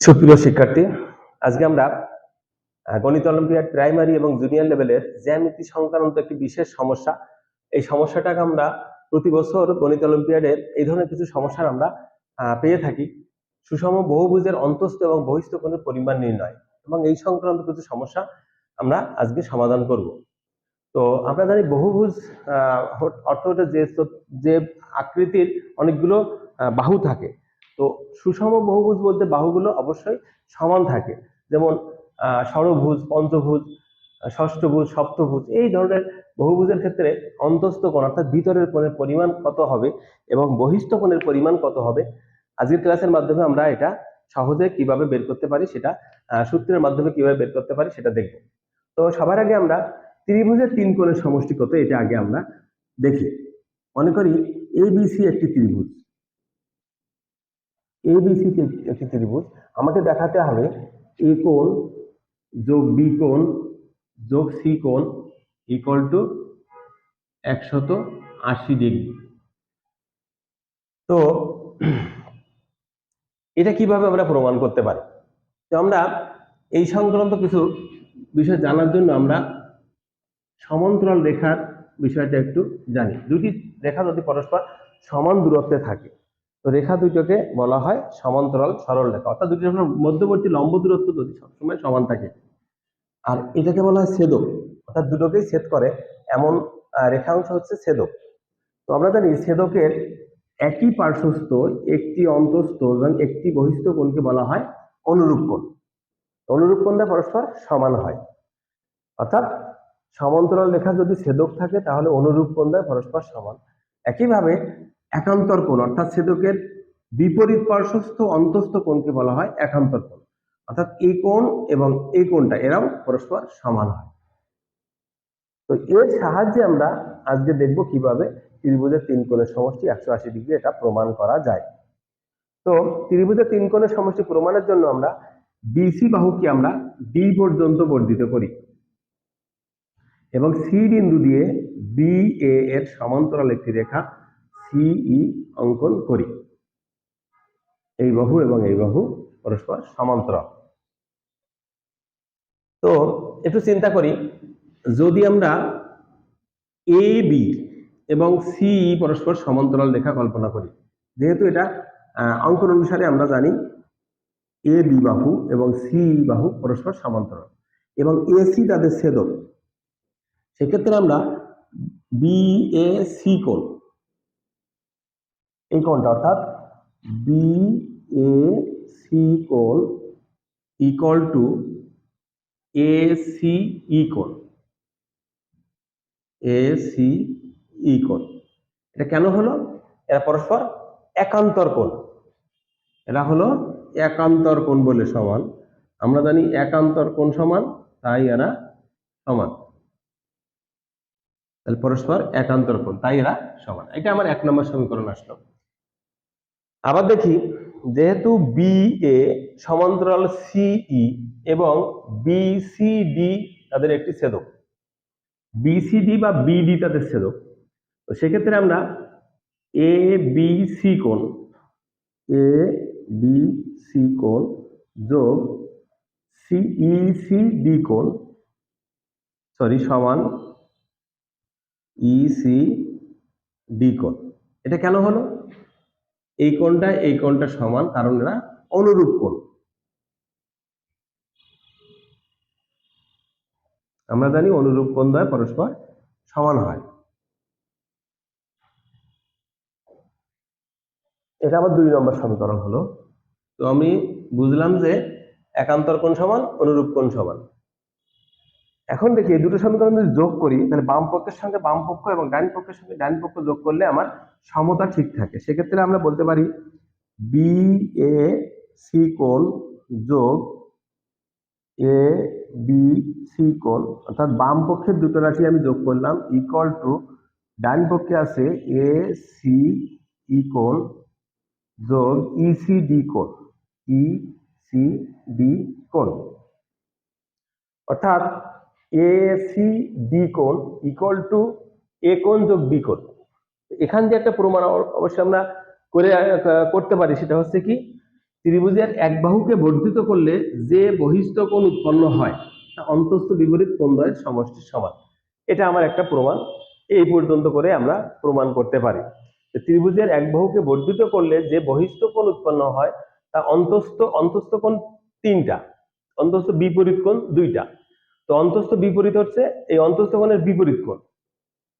সুপ্রিয় শিক্ষার্থী, আজকে আমরা গণিত অলিম্পিয়াড প্রাইমারি এবং জুনিয়র লেভেলের জ্যামিতি সংক্রান্ত একটি বিশেষ সমস্যা। এই সমস্যাটাকে আমরা প্রতি বছর গণিত অলিম্পিয়াডের এই ধরনের কিছু সমস্যার আমরা পেয়ে থাকি। সুষম বহুভুজের অন্তস্থ এবং বহিস্থ কোণের পরিমাণ নির্ণয় এবং এই সংক্রান্ত কিছু সমস্যা আমরা আজকে সমাধান করব। তো আমরা জানি বহুভুজ অর্থ যে যে আকৃতির অনেকগুলো বাহু থাকে। তো সুষম বহুভুজ বলতে বাহুগুলো অবশ্যই সমান থাকে। যেমন ষড়ভুজ পঞ্চভুজ ষষ্ঠভুজ, সপ্তভুজ, এই ধরনের বহুভুজের ক্ষেত্রে অন্তস্থ কোণ অর্থাৎ ভিতরের কোণের পরিমাণ কত হবে এবং বহিস্থ কোণের পরিমাণ কত হবে আজকের ক্লাসের মাধ্যমে আমরা এটা সহজে কীভাবে বের করতে পারি সেটা সূত্রের মাধ্যমে কীভাবে বের করতে পারি সেটা দেখব। তো সবার আগে আমরা ত্রিভুজের তিন কোণের সমষ্টি কত, এটা আগে আমরা দেখি। মনে করি এবিসি একটি ত্রিভুজ। এবিসি একটি ত্রিভুজ। আমাকে দেখাতে হবে এ কোণ যোগ বি কোণ যোগ সি কোণ ইকুয়াল টু একশত আশি ডিগ্রি তো এটা কীভাবে আমরা প্রমাণ করতে পারি? তো আমরা এই সংক্রান্ত কিছু বিষয় জানার জন্য আমরা সমান্তরাল রেখার বিষয়টা একটু জানি। দুটি রেখা যদি পরস্পর সমান দূরত্বে থাকে তো রেখা দুটোকে বলা হয় সমান্তরাল সরল রেখা। অর্থাৎ দুটি মধ্যবর্তী লম্ব দূরত্ব যদি সবসময় সমান থাকে, আর এটাকে বলা হয় ছেদক, অর্থাৎ দুটোকেই ছেদ করে, এমন রেখাংশ হচ্ছে ছেদক। তো আমরা জানি ছেদকের একই পার্শ্বস্থ একটি অন্তস্থ এবং একটি বহিস্থ কোণকে বলা হয় অনুরূপ কোণ। অনুরূপ কোণটা পরস্পর সমান হয়। অর্থাৎ সমান্তরাল রেখা যদি ছেদক থাকে, তাহলে অনুরূপ কোণ পরস্পর সমান। একইভাবে একান্তর কোণ, অর্থাৎ ছেদকের বিপরীত পার্শ্বস্থ অন্তস্থ কোণকে বলা হয় একান্তর কোণ। অর্থাৎ এই কোণ এবং এই কোণটা এরাও পরস্পর সমান হয়। তো এর সাহায্যে আমরা আজকে দেখব কীভাবে ত্রিভুজের তিন কোণের সমষ্টি একশো আশি ডিগ্রি এটা প্রমাণ করা যায়। তো ত্রিভুজের তিন কোণের সমষ্টি প্রমাণের জন্য আমরা বিসি বাহুকে আমরা ডি পর্যন্ত বর্ধিত করি এবং সি বিন্দু দিয়ে বি এ এর সমান্তরাল একটি রেখা সিই অঙ্কন করি। এই বাহু এবং এই বাহু পরস্পর সমান্তরাল তো একটু চিন্তা করি, যদি আমরা এ বি এবং সি পরস্পর সমান্তরাল রেখা কল্পনা করি, যেহেতু এটা অঙ্কন অনুসারে আমরা জানি এ বি বাহু এবং সি বাহু পরস্পর সমান্তরাল। এবং এসি তাদের ছেদক। সেক্ষেত্রে আমরা বি এ সি কোণ এই কোণটা অর্থাৎ B A C coal equal to A C E কোণ এ সি ই কোণ এটা কেন হলো? এরা পরস্পর একান্তর কোণ। এরা হলো একান্তর কোণ বলে সমান। আমরা জানি একান্তর কোণ সমান, তাই এরা সমান। তাহলে পরস্পর একান্তর কোণ, তাই এরা সমান। এটা আমার এক নম্বর সমীকরণ আসলো। আবার দেখি, যেহেতু বি এ সমান্তরাল সিই এবং বিসিডি তাদের একটি ছেদক। বিসিডি বা বিডি তাদের ছেদক। তো সেক্ষেত্রে আমরা এ বি সি কোণ এ বি সি কোণ যোগ সিই সি ডি কোণ সরি সমান ইসি ডি কোণ। এটা কেন হলো? এই কোণটা এই কোণটা সমান, কারণ এরা অনুরূপ কোণ। আমরা জানি অনুরূপ কোণ দ্বয় পরস্পর সমান হয়। এটা আবার দুই নম্বর সমীকরণ হলো। তো আমি বুঝলাম যে একান্তর কোণ সমান, অনুরূপ কোণ সমান। এখন দেখি এই দুটো সমীকরণ যদি যোগ করি, তাহলে বাম পক্ষের সঙ্গে বাম পক্ষ এবং ডান পক্ষের সঙ্গে ডান পক্ষ যোগ করলে আমার সমতা ঠিক থাকে। সেক্ষেত্রে আমরা বলতে পারি বি এ সি কোণ যোগ এ বি সি কোণ। অর্থাৎ বাম পক্ষের দুটো রাশি আমি যোগ করলাম ইকুয়াল টু ডান পক্ষে আছে এ সি ই কোণ যোগ ইসি ডি কোণ। ই সি ডি কোণ। অর্থাৎ এ সি ডি কোণ ইকুয়াল টু এ কোণ যোগ বি কোণ। এখান দিয়ে একটা প্রমাণ অব- অবশ্যই আমরা করে করতে পারি। সেটা হচ্ছে কি, ত্রিভুজের এক বাহুকে বর্ধিত করলে যে বহিস্থ কোণ উৎপন্ন হয়, তা অন্তস্থ বিপরীত কোণদ্বয়ের সমষ্টির সমান। এটা আমার একটা প্রমাণ। এই পর্যন্ত করে আমরা প্রমাণ করতে পারি। যে ত্রিভুজের এক বাহুকে বর্ধিত করলে যে বহিস্থ কোণ উৎপন্ন হয়, তা অন্তস্থ অন্তস্থ কোণ তিনটা, অন্তস্থ বিপরীত কোণ দুইটা। তো অন্তস্থ বিপরীত হচ্ছে এই অন্তস্থ কোণের বিপরীত কোণ।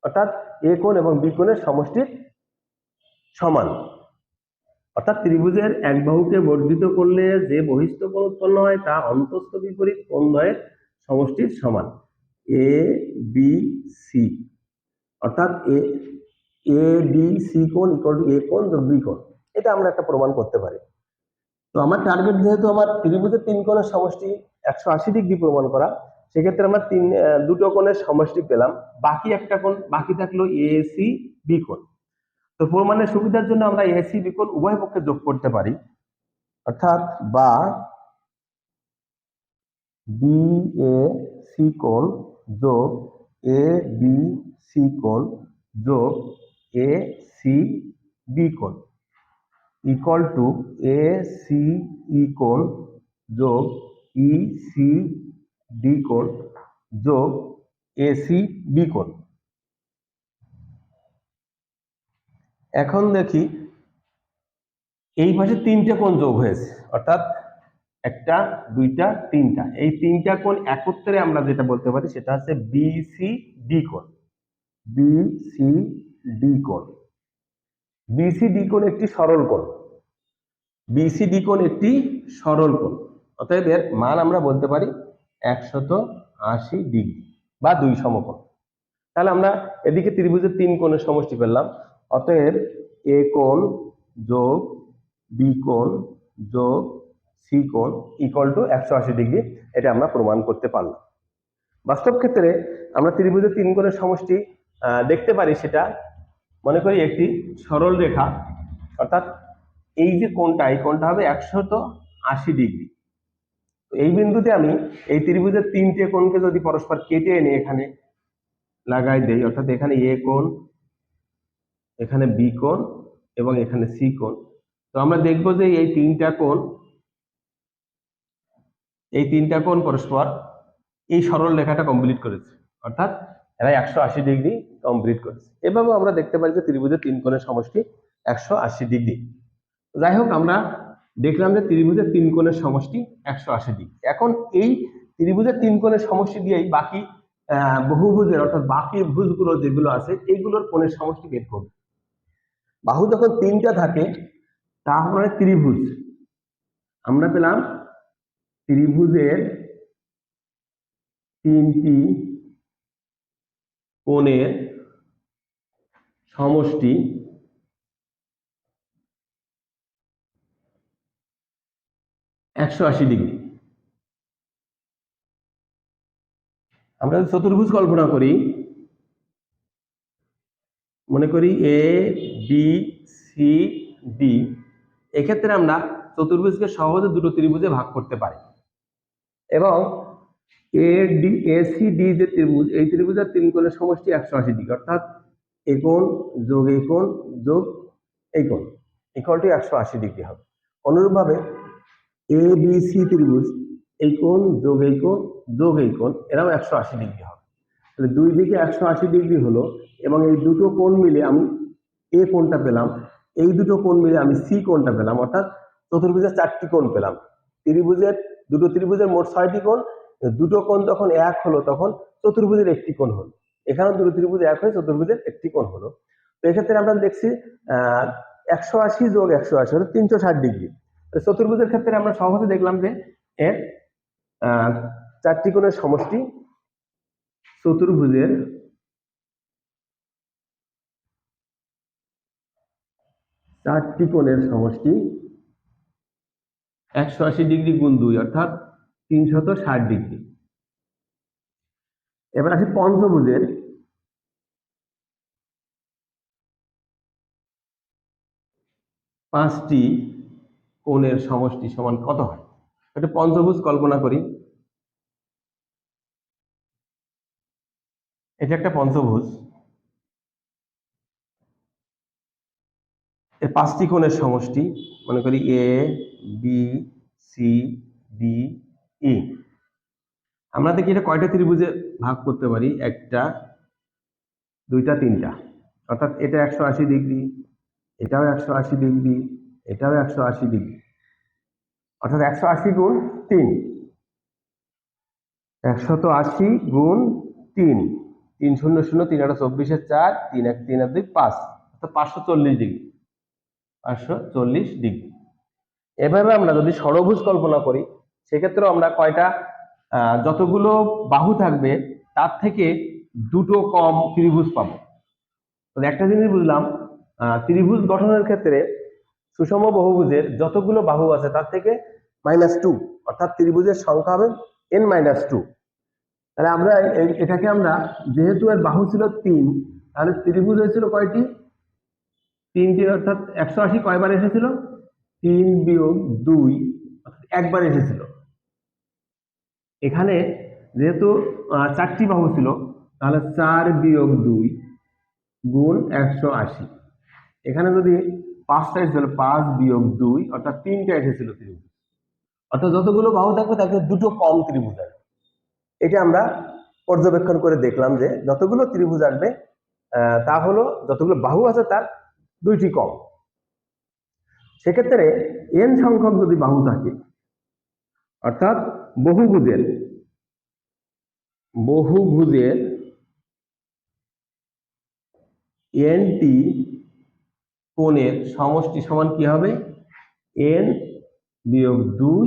অর্থাৎ এ কোণ এবং বি কোণের সমষ্টির সমান। অর্থাৎ ত্রিভুজের এক বাহুকে বর্ধিত করলে যে বহিস্থ কোণ উৎপন্ন হয়, তা অন্তস্থ বিপরীত কোণ দ্বয়ের সমষ্টির সমান। A, B, C. অর্থাৎ এ এ, বি, সি কোণ ইকুয়াল টু এ কোণ যোগ বি কোণ। এটা আমরা একটা প্রমাণ করতে পারি। তো আমার টার্গেট যেহেতু আমার ত্রিভুজের তিন কোণের সমষ্টি একশো আশি ডিগ্রি প্রমাণ করা সেক্ষেত্রে আমরা তিন দুটো কোণের সমষ্টি পেলাম। বাকি একটা কোণ, বাকি থাকল এ সি বি কোণ। তো প্রমাণের সুবিধার জন্য আমরা এসি বি কোণ উভয় পক্ষে যোগ করতে পারি। অর্থাৎ বা বি এ সি কোণ যোগ এ বি সি কোণ যোগ এ সি বি কোণ। Equal to A C E কোণ যোগ ই সি ডি কোণ যোগ এ সি বি কোণ এখন দেখি এই পাশে তিনটে কোণ যোগ হয়েছে, অর্থাৎ একটা, দুইটা, তিনটা। এই তিনটা কোণ একত্রে আমরা যেটা বলতে পারি সেটা হচ্ছে বিসি ডি কোণ। বিসি ডি কোণ। বিসি ডি কোণ একটি সরল কোণ। বিসি ডি কোণ একটি সরল কোণ। অতএব এর মান আমরা বলতে পারি একশত আশি ডিগ্রি বা দুই সমকোণ। তাহলে আমরা এদিকে ত্রিভুজের তিন কোণের সমষ্টি পেলাম, অতএব এ কোণ যোগ বি কোণ যোগ সি কোণ ইকুয়াল টু একশো আশি ডিগ্রি, এটা আমরা প্রমাণ করতে পারলাম। বাস্তব ক্ষেত্রে আমরা ত্রিভুজের তিন কোণের সমষ্টি দেখতে পারি সেটা, মনে করি একটি সরল রেখা, অর্থাৎ এই যে কোণটা, এই কোণটা হবে একশত আশি ডিগ্রি। এই বিন্দুতে আমি এই ত্রিভুজের তিনটে কোণকে যদি পরস্পর কেটে এনে এখানে লাগাই দেই, অর্থাৎ এখানে এ কোণ, এখানে বি কোণ এবং এখানে সি কোণ। তো আমরা দেখব যে এই তিনটা কোণ, এই তিনটা কোণ পরস্পর এই সরল রেখাটা কমপ্লিট করেছে, অর্থাৎ এরা একশো আশি ডিগ্রি কমপ্লিট করেছে। এভাবেও আমরা দেখতে পারি যে ত্রিভুজের তিন কোণের সমষ্টি একশো আশি ডিগ্রি। যাই হোক, আমরা দেখলাম যে ত্রিভুজের তিন কোণের সমষ্টি একশো আশি ডিগ্রি। এখন এই ত্রিভুজের তিন কোণের সমষ্টি দিয়েই বাকি বহুভুজের অর্থাৎ বাকি ভুজগুলো যেগুলো আছে, এইগুলোর কোণের সমষ্টি বের করবে। বাহু যখন তিনটা থাকে তাহলে ত্রিভুজ। আমরা পেলাম ত্রিভুজের তিনটি কোণের সমষ্টি একশো আশি ডিগ্রি। আমরা চতুর্ভুজ কল্পনা করি, মনে করি এ বি সি ডি এক্ষেত্রে আমরা চতুর্ভুজকে সহজে দুটো ত্রিভুজে ভাগ করতে পারি। এবং A D A C D যে ত্রিভুজ, এই ত্রিভুজের তিন কোণের সমষ্টি একশো আশি ডিগ্রি, অর্থাৎ এ কোণ যোগ এই কোণ যোগ এই কোণ ইকুয়াল টু একশো আশি ডিগ্রি হবে। অনুরূপভাবে এ বি সি ত্রিভুজ, এই কোণ যোগ এই কোণ, যোগ এই কোণ, এরাও একশো আশি ডিগ্রি হবে। তাহলে দুই দিকে একশো আশি ডিগ্রি হলো এবং এই দুটো কোণ মিলে আমি এ কোণটা পেলাম, এই দুটো কোণ মিলে আমি সি কোণটা পেলাম, অর্থাৎ চতুর্ভুজের চারটি কোণ পেলাম। ত্রিভুজের, দুটো ত্রিভুজের মোট ছয়টি কোণ, দুটো কোণ যখন এক হলো তখন চতুর্ভুজের একটি কোণ হলো। এখানেও দুটো ত্রিভুজ এক হয়ে চতুর্ভুজের একটি কোণ হলো। তো এক্ষেত্রে আমরা দেখছি একশো আশি যোগ একশো আশি অর্থাৎ তিনশো ষাট ডিগ্রি। চতুর্ভুজের ক্ষেত্রে আমরা সহজে দেখলাম যে এর চারটি কোণের সমষ্টি চতুর্ভুজের চারটি কোণের সমষ্টি একশো আশি ডিগ্রি গুণ দুই, অর্থাৎ তিনশত ষাট ডিগ্রি। এবার আসি পঞ্চভুজের। পাঁচটি কোণের সমষ্টি সমান কত হয়? একটা পঞ্চভুজ কল্পনা করি। এটা একটা পঞ্চভুজ। এর পাঁচটি কোণের সমষ্টি, মনে করি A B C D E আমরা দেখি এটা কয়টা ত্রিভুজে ভাগ করতে পারি? একটা, দুইটা, তিনটা। অর্থাৎ এটা একশো আশি ডিগ্রি, এটাও একশো আশি ডিগ্রি এটাও একশো আশি ডিগ্রি। অর্থাৎ একশো আশি গুণ তিন। একশত আশি গুণ তিন। তিন শূন্য শূন্য, তিন আটা চব্বিশের চার, তিন এক তিন এক দুই, পাঁচ। অর্থাৎ পাঁচশো চল্লিশ ডিগ্রি। পাঁচশো চল্লিশ ডিগ্রি। এভাবে আমরা যদি ষড়ভুজ কল্পনা করি, সেক্ষেত্রেও আমরা কয়টা যতগুলো বাহু থাকবে, তার থেকে দুটো কম ত্রিভুজ পাবো। একটা জিনিস বুঝলাম ত্রিভুজ গঠনের ক্ষেত্রে সুষম বহুভুজের যতগুলো বাহু আছে, তার থেকে মাইনাস টু অর্থাৎ ত্রিভুজের সংখ্যা হবে এন মাইনাস টু তাহলে আমরা এটাকে আমরা যেহেতু এর বাহু ছিল তিন, তাহলে ত্রিভুজ হয়েছিল কয়টি? তিনটি, অর্থাৎ একশো আশি কয়বার এসেছিল? তিন বিয়োগ দুই একবার এসেছিল। এখানে যেহেতু চারটি বাহু ছিল, তাহলে চার বিয়োগ দুই গুণ একশো আশি। এখানে যদি পাঁচটা এসেছিল, পাঁচ বিয়োগ দুই, অর্থাৎ তিনটা এসেছিল ত্রিভুজ। অর্থাৎ যতগুলো বাহু থাকবে তাকে দুটো কম ত্রিভুজ আসবে। এটা আমরা পর্যবেক্ষণ করে দেখলাম যে যতগুলো ত্রিভুজ আসবে তা হলো যতগুলো বাহু আছে, তার দুইটি কম। সেক্ষেত্রে এন সংখ্যক যদি বাহু থাকে, অর্থাৎ বহুভুজের বহুভুজের এনটি কোণের সমষ্টি সমান কি হবে? এন বিয়োগ দুই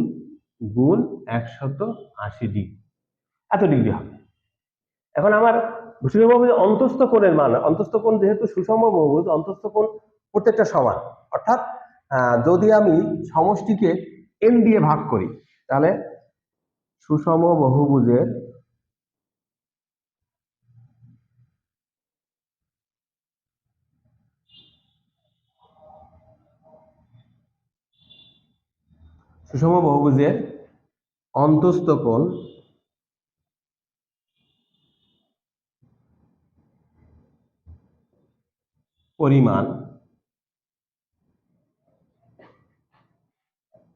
গুণ একশত আশি ডিগ্রি। এত ডিগ্রি হবে। এখন আমার সুষম বহুভুজ অন্তস্থ কোণের মান, অন্তস্থ কোণ যেহেতু সুষম বহুভুজ অন্তস্থ কোণ প্রত্যেকটা সমান। অর্থাৎ যদি আমি সমষ্টিকে এন দিয়ে ভাগ করি, তাহলে সুষম বহুভুজের সুষম বহুভুজের অন্তস্থ কোণ পরিমাণ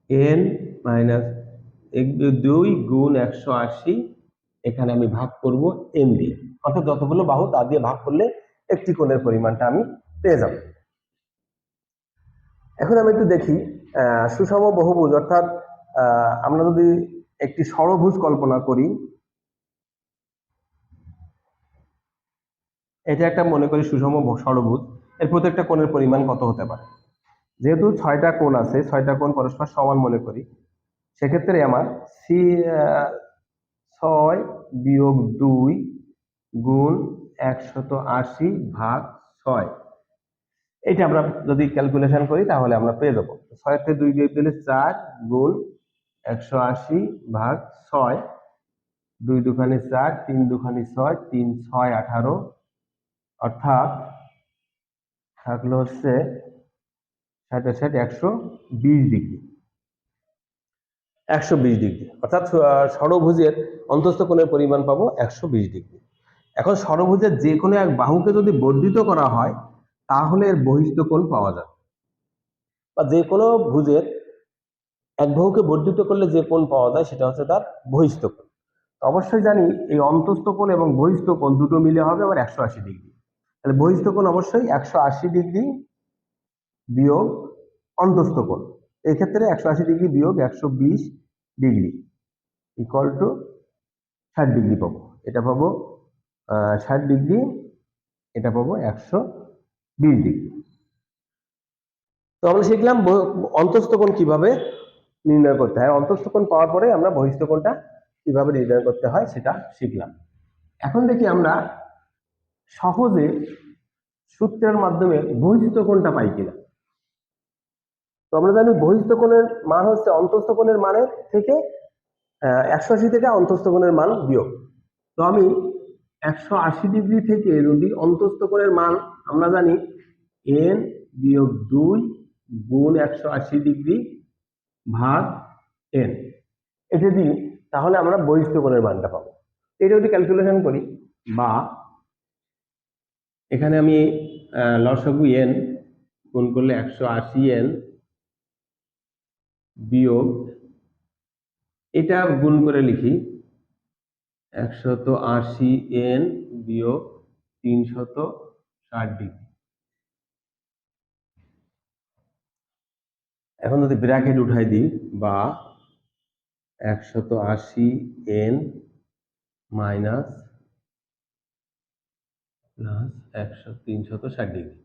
এন মাইনাস দুই গুণ একশো আশি, এখানে আমি ভাগ করব এন দিয়ে অর্থাৎ যতগুলো বাহু, তা দিয়ে ভাগ করলে একটি কোণের পরিমাণটা আমি পেয়ে যাব। এখন আমি একটু দেখি সুষম বহুভুজ, অর্থাৎ আমরা যদি একটি ষড়ভুজ কল্পনা করি, এটা একটা মনে করি সুষম ষড়ভুজ এর প্রত্যেকটা কোণের পরিমাণ কত হতে পারে? যেহেতু ছয়টা কোণ আছে, ছয়টা কোণ পরস্পর সমান মনে করি, সেক্ষেত্রে আমার সি ছয় বিয়োগ দুই গুণ একশত আশি ভাগ ছয়। এটা আমরা যদি ক্যালকুলেশন করি, তাহলে আমরা পেয়ে যাব। ছয় থেকে দুই বিয়োগ দিলে চার গুণ একশো আশি ভাগ ছয়। দুই দুখানি চার, তিন দুখানি ছয়, তিন ছয় আঠারো। অর্থাৎ থাকল হচ্ছে ষাট ষাট, একশো বিশ ডিগ্রি। একশো বিশ ডিগ্রি। অর্থাৎ ষড়ভুজের অন্তস্থ কোণের পরিমাণ পাবো একশো বিশ ডিগ্রি। এখন ষড়ভুজের যে কোনো এক বাহুকে যদি বর্ধিত করা হয় তাহলে এর বহিস্থ কোণ পাওয়া যাবে। বা যে কোনো ভুজের এক বাহুকে বর্ধিত করলে যে কোণ পাওয়া যায় সেটা হচ্ছে তার বহিস্থ কোণ। অবশ্যই জানি এই অন্তস্থ কোণ এবং বহিস্থ কোণ দুটো মিলে হবে আবার একশো আশি ডিগ্রি। তাহলে বহিস্থ কোণ অবশ্যই একশো আশি ডিগ্রি বিয়োগ অন্তস্থ কোণ। এই ক্ষেত্রে একশো আশি ডিগ্রি বিয়োগ একশো বিশ ডিগ্রি ইকুয়াল টু ষাট ডিগ্রি পাবো। এটা পাবো ষাট ডিগ্রি, এটা পাবো একশো ডিগ্রি তো আমরা শিখলাম ব- অন্তস্থ কীভাবে নির্ণয় করতে হয়। অন্তস্থ কোণ পাওয়ার পরে আমরা বহিস্থ কোণটা কীভাবে নির্ণয় করতে হয় সেটা শিখলাম। এখন দেখি আমরা সহজে সূত্রের মাধ্যমে কোণটা পাই কিনা। তো আমরা জানি বহিস্থ কোণের মান হচ্ছে অন্তস্থ কোণের মানের থেকে একশো আশি থেকে অন্তস্থ কোণের মান বিয়োগ। তো আমি একশো আশি ডিগ্রি থেকে যদি অন্তস্থ কোণের মান আমরা জানি এন বিয়োগ দুই গুণ একশো আশি ডিগ্রি ভাগ এন এটা দিই তাহলে আমরা বহিস্থ কোণের মানটা পাবো। এটা যদি ক্যালকুলেশন করি, বা এখানে আমি লসগু এন গুণ করলে একশো আশি এন বিয়োগ, এটা গুণ করে লিখি একশত আশি এন বিয়োগ তিনশত ষাট ডিগ্রি এখন যদি ব্র্যাকেট উঠাই দিই, বা একশত আশি এন মাইনাস প্লাস একশো তিনশত ষাট ডিগ্রি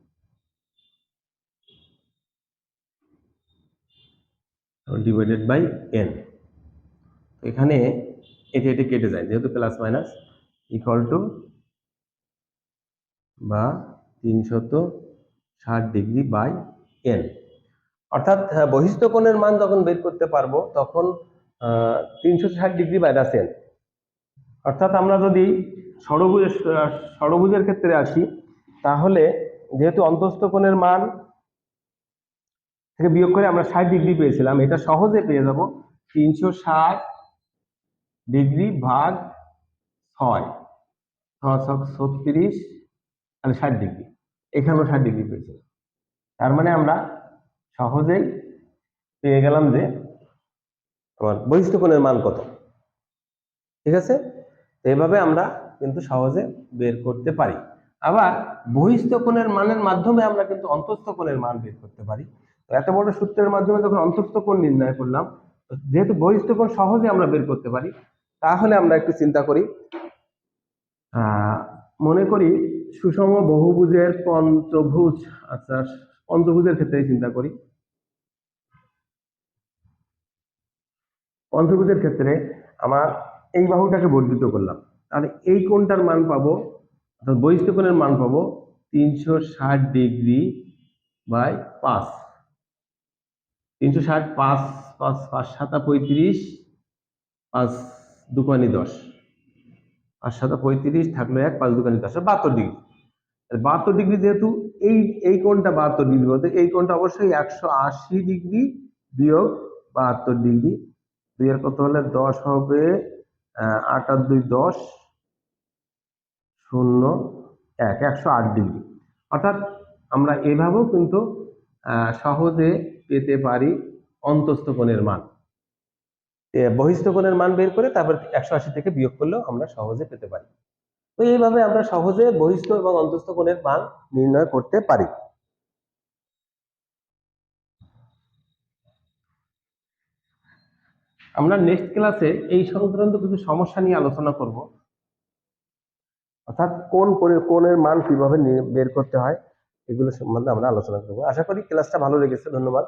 ডিভাইডেড বাই এন এখানে এটি এটি কেটে যায়, যেহেতু প্লাস মাইনাস ইকুয়াল টু বা তিনশত ষাট ডিগ্রি বাই এন। অর্থাৎ বহিস্থ কোণের মান যখন বের করতে পারব, তখন তিনশো ষাট ডিগ্রি মাইনাস এন অর্থাৎ, আমরা যদি ষড়ভুজ ষড়ভুজের ক্ষেত্রে আসি, তাহলে যেহেতু অন্তস্থ কোণের মান থেকে বিয়োগ করে আমরা ষাট ডিগ্রি পেয়েছিলাম, এটা সহজে পেয়ে যাব তিনশো ষাট ডিগ্রি ভাগ ছয়। ছক ছত্রিশ তাহলে ষাট ডিগ্রি এখানেও ষাট ডিগ্রি পেয়েছিলাম তার মানে আমরা সহজেই পেয়ে গেলাম যে আমার বহিস্থ কোণের মান কত। ঠিক আছে? এভাবে আমরা কিন্তু সহজে বের করতে পারি। আবার বহিস্থ কোণের মানের মাধ্যমে আমরা কিন্তু অন্তস্থ কোণের মান বের করতে পারি। এত বড় সূত্রের মাধ্যমে যখন অন্তস্থ কোণ নির্ণয় করলাম যেহেতু বহিস্থ কোণ সহজে আমরা বের করতে পারি, তাহলে আমরা একটু চিন্তা করি মনে করি সুষম বহুভুজের পঞ্চভুজ আচ্ছা পঞ্চভুজের ক্ষেত্রে চিন্তা করি। পঞ্চভুজের ক্ষেত্রে আমার এই বাহুটাকে বর্ধিত করলাম। তাহলে এই কোণটার মান পাবো, অর্থাৎ বহিষ্ঠ কোণের মান পাবো তিনশো ষাট ডিগ্রি বাই পাঁচ। তিনশো ষাট পাঁচ পাঁচ পাঁচ সাতা পঁয়ত্রিশ পাঁচ দুকানি দশ। পাঁচ সাতা পঁয়ত্রিশ থাকল এক পাঁচ দুকানি দশ বাহাত্তর ডিগ্রি বাহাত্তর ডিগ্রি যেহেতু, এই এই কোণটা বাহাত্তর ডিগ্রি বলতে, এই কোণটা অবশ্যই একশো আশি ডিগ্রি বিয়োগ বাহাত্তর ডিগ্রি দুই এর কত হলে? দশ হবে আট আর দুই দশ, শূন্য এক, একশো আট ডিগ্রি অর্থাৎ আমরা এভাবেও কিন্তু সহজে পেতে পারি অন্তস্থ কোণের মান। এ, বহিস্থ মান বের করে তারপর একশো আশি থেকে বিয়োগ করলেও আমরা সহজে পেতে পারি। তো এইভাবে আমরা সহজে বহিস্থ এবং অন্তস্থ কোণের মান নির্ণয় করতে পারি। আমরা নেক্সট ক্লাসে এই সংক্রান্ত কিছু সমস্যা নিয়ে আলোচনা করব। অর্থাৎ কোন কোণের মান কীভাবে বের করতে হয় এগুলো সম্বন্ধে আমরা আলোচনা করব। আশা করি ক্লাসটা ভালো লেগেছে ধন্যবাদ।